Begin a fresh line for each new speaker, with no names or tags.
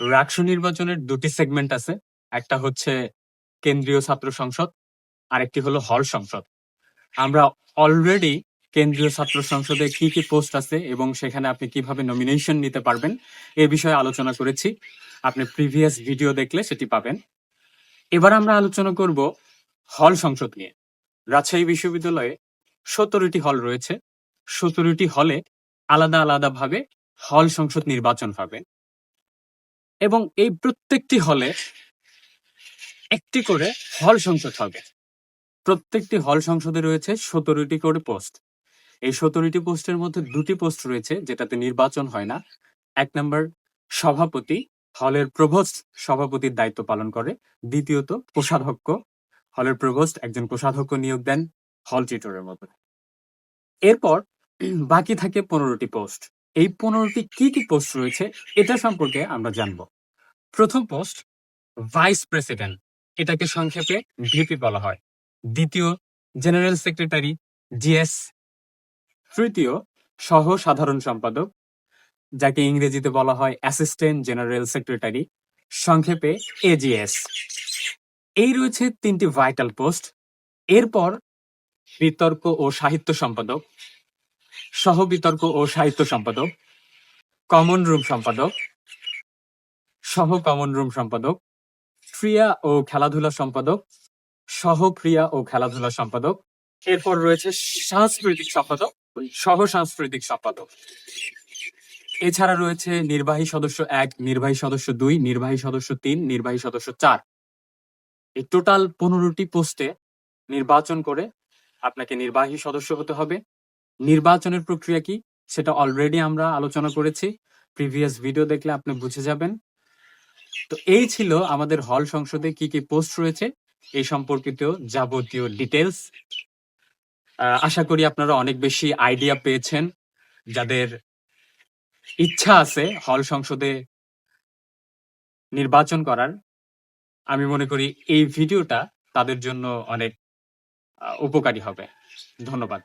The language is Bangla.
রাকসু নির্বাচনের দুটি সেগমেন্ট আছে। একটা হচ্ছে কেন্দ্রীয় ছাত্র সংসদ, আরেকটি হলো হল সংসদ। আমরা অলরেডি কেন্দ্রীয় ছাত্র সংসদে কি কি পোস্ট আছে এবং সেখানে আপনি কীভাবে নমিনেশন নিতে পারবেন, এ বিষয়ে আলোচনা করেছি। আপনি প্রিভিয়াস ভিডিও দেখলে সেটি পাবেন। এবার আমরা আলোচনা করব হল সংসদ নিয়ে। রাজশাহী বিশ্ববিদ্যালয়ে সতেরোটি হল রয়েছে। সতেরোটি হলে আলাদা আলাদাভাবে হল সংসদ নির্বাচন হবে। এবং এই প্রত্যেকটি হলে একটি করে হল সংসদ হবে। প্রত্যেকটি হল সংসদে রয়েছে সতেরোটি করে পোস্ট। এই সতেরোটি পোস্টের মধ্যে দুটি পোস্ট রয়েছে যেটাতে নির্বাচন হয় না। এক নম্বর, সভাপতি, হলের প্রভোস্ট সভাপতির দায়িত্ব পালন করে। দ্বিতীয়ত, কোষাধ্যক্ষ, হলের প্রভোস্ট একজন কোষাধ্যক্ষ নিয়োগ দেন হল টিউটরের মতো। এরপর বাকি থাকে পনেরোটি পোস্ট। এই পনেরোটি কি কি পোস্ট রয়েছে এটা সম্পর্কে আমরা জানব। প্রথম পোস্ট ভাইস প্রেসিডেন্ট এটাকে সংক্ষেপে ভিপি বলা হয়। দ্বিতীয় জেনারেল সেক্রেটারি জিএস তৃতীয় সহ সাধারণ সম্পাদক, যাকে ইংরেজিতে বলা হয় অ্যাসিস্ট্যান্ট জেনারেল সেক্রেটারি সংক্ষেপে এজিএস এই রয়েছে তিনটি ভাইটাল পোস্ট এরপর বিতর্ক ও সাহিত্য সম্পাদক সহ বিতর্ক ও সাহিত্য সম্পাদক কমন রুম সম্পাদক সহ কমন রুম সম্পাদক, ক্রিয়া ও খেলাধুলা সম্পাদক সহ ক্রিয়া ও খেলাধুলা সম্পাদক, এরপর রয়েছে সাংস্কৃতিক সম্পাদক সহ সাংস্কৃতিক সম্পাদক। এছাড়া রয়েছে নির্বাহী সদস্য এক, নির্বাহী সদস্য দুই, নির্বাহী সদস্য তিন, নির্বাহী সদস্য চার। এই টোটাল পনেরোটি পোস্টে নির্বাচন করে আপনাকে নির্বাহী সদস্য হতে হবে। নির্বাচনের প্রক্রিয়া কি? সেটা অলরেডি আমরা আলোচনা করেছি। প্রিভিয়াস ভিডিও দেখলে আপনি বুঝে যাবেন। তো এই ছিল আমাদের হল সংসদে কি কি পোস্ট রয়েছে, এই সম্পর্কিত যাবতীয় ডিটেলস আশা করি আপনারা অনেক বেশি আইডিয়া পেয়েছেন। যাদের ইচ্ছা আছে হল সংসদে নির্বাচন করার, আমি মনে করি এই ভিডিওটা তাদের জন্য অনেক উপকারী হবে। ধন্যবাদ।